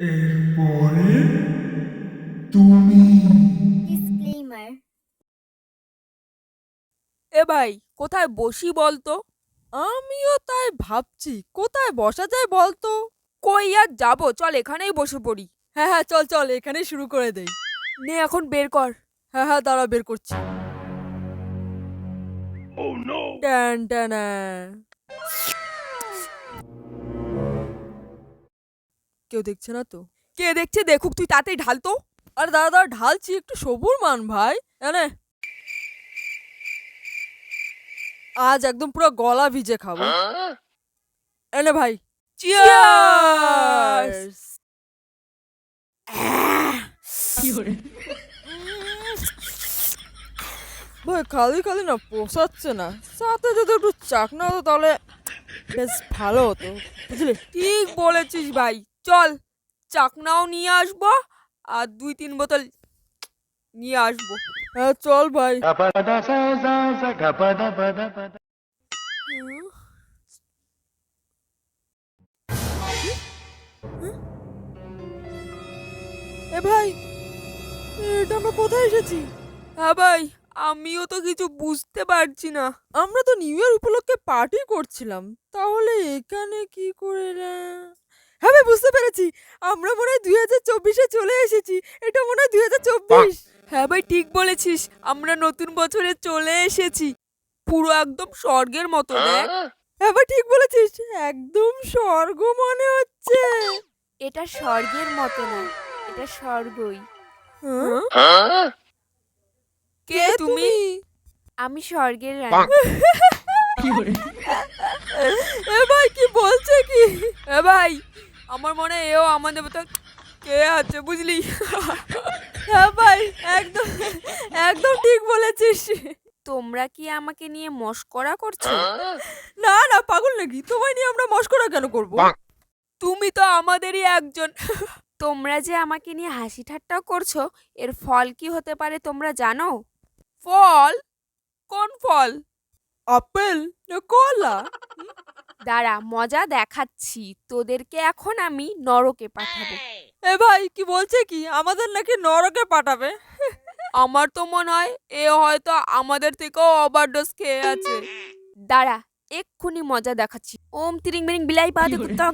এরপরে তুমি এ ভাই, কোথায় বসি বলতো? আমিও তাই ভাবছি, কোথায় বসা যায় বলতো? কই আর যাব? চল এখানেই বসে পড়ি। হ্যাঁ হ্যাঁ চল চল, এখানেই শুরু করে দেই। নে, এখন বের কর। হ্যাঁ হ্যাঁ দাঁড়া, বের করছি। ট্যান ট্যানা। কেউ দেখছে না তো? কে দেখছে? দেখুক তুই তাতেই ঢাল তো। আরে দাদা দাদা ঢালছি একটু সবুর মান ভাই। এনে আজ একদম পুরো গলা ভিজে খাব। এনে ভাই। চিয়ার্স ভাই খালি খালি না পোষাচ্ছে না। সাথে যদি একটু চাকনা হতো তাহলে বেশ ভালো হতো। বুঝলি? ঠিক বলেছিস ভাই। চল, চাকনাও নিয়ে আসব আর দুই তিন বোতল নিয়ে আসব। হ্যাঁ চল ভাই। এ ভাই, এটা আমরা কোথায় এসেছি? হ্যাঁ ভাই আমিও তো কিছু বুঝতে পারছি না। আমরা তো নিউ ইয়ার উপলক্ষে পার্টি করছিলাম। তাহলে এখানে কি করে হ্যাঁ বুঝতে পেরেছি। আমরা মনে হয় দুই হাজার চব্বিশে চলে এসেছি। এটা মনে হয় দুই হাজার চব্বিশ। হ্যাঁ ভাই ঠিক বলেছিস। আমরা নতুন বছরে চলে এসেছি। পুরো একদম স্বর্গের মতো দেখ। হ্যাঁ ভাই ঠিক বলেছিস। একদম স্বর্গ মনে হচ্ছে। এটা স্বর্গের মতো না এটা স্বর্গই। হ্যাঁ? কে তুমি? আমি স্বর্গের রানী। এ ভাই কি বলছে কি? এ ভাই আমার মনে হয় এও আমাদের মতো কে আছে বুঝলি? হ্যাঁ ভাই একদম একদম ঠিক বলেছিস। তোমরা কি আমাকে নিয়ে মস্করা করছ? না না পাগল নাকি? তোমায় নিয়ে আমরা মস্করা কেন করব? তুমি তো আমাদেরই একজন। তোমরা যে আমাকে নিয়ে হাসি ঠাট্টা করছ এর ফল কি হতে পারে তোমরা জানো? ফল কোন ফল আপেল না কলা দাঁড়া মজা দেখাচ্ছি তোদেরকে এখন আমি নরকে পাঠাবো এ ভাই কি বলছে কি আমাদের নাকি নরকে পাঠাবে আমার তো মনে হয় এ হয়তো আমাদের থেকেও ওভারডোজ খেয়ে আছে দাঁড়া এক্ষুনি মজা দেখাচ্ছি ওম তিরিং বিরিং বিলাই পা দে কুত্তা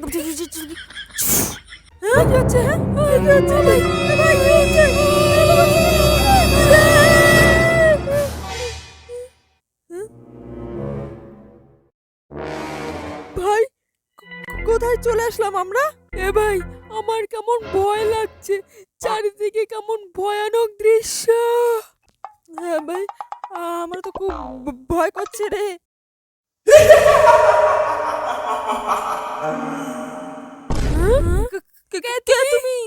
কোথায় চলে আসলাম আমরা? এ ভাই আমার কেমন ভয় লাগছে। চারিদিকে কেমন ভয়ানক দৃশ্য। হ্যাঁ ভাই আমার তো খুব ভয় করছে রে। হ্যাঁ? কে কে তুমি?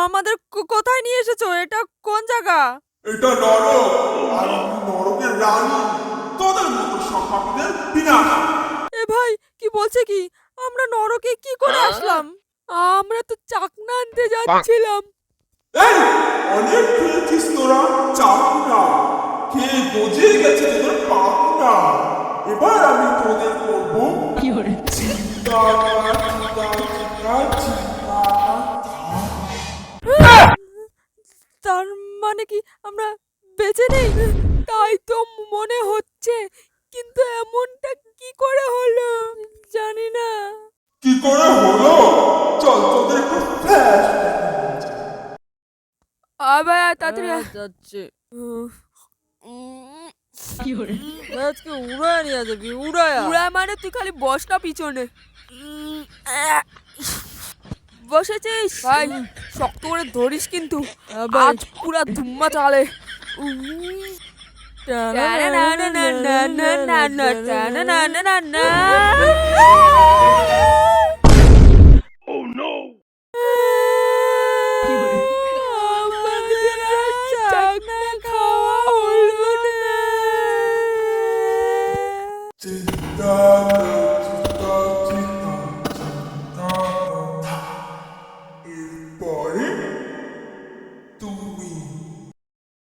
আমাদের কো- কোথায় নিয়ে এসেছ? এটা কোন জায়গা? এটা নরক। আর আমি নরকের রানী। তোদের মতো বিনাশ এ ভাই কি বলছে কি? আমরা নরকে কি করে আসলাম? আমরা তো চাকনা আনতে যাচ্ছিলাম। এই অনেক খেয়েছিস তোরা চাকু না খেয়ে গেছে তোদের পাকু না এবার আমি তোদের করব চিন্তা তার মানে কি আমরা বেঁচে নেই? তাই তো মনে হচ্ছে যাচ্ছে আজকে উড়ায় নিয়ে যাবি উড়ায় উড়ায় মানে তুই খালি বস না পিছনে বসেছিস ভাই শক্ত করে ধরিস কিন্তু আজ পুরা ধুম্মা চালে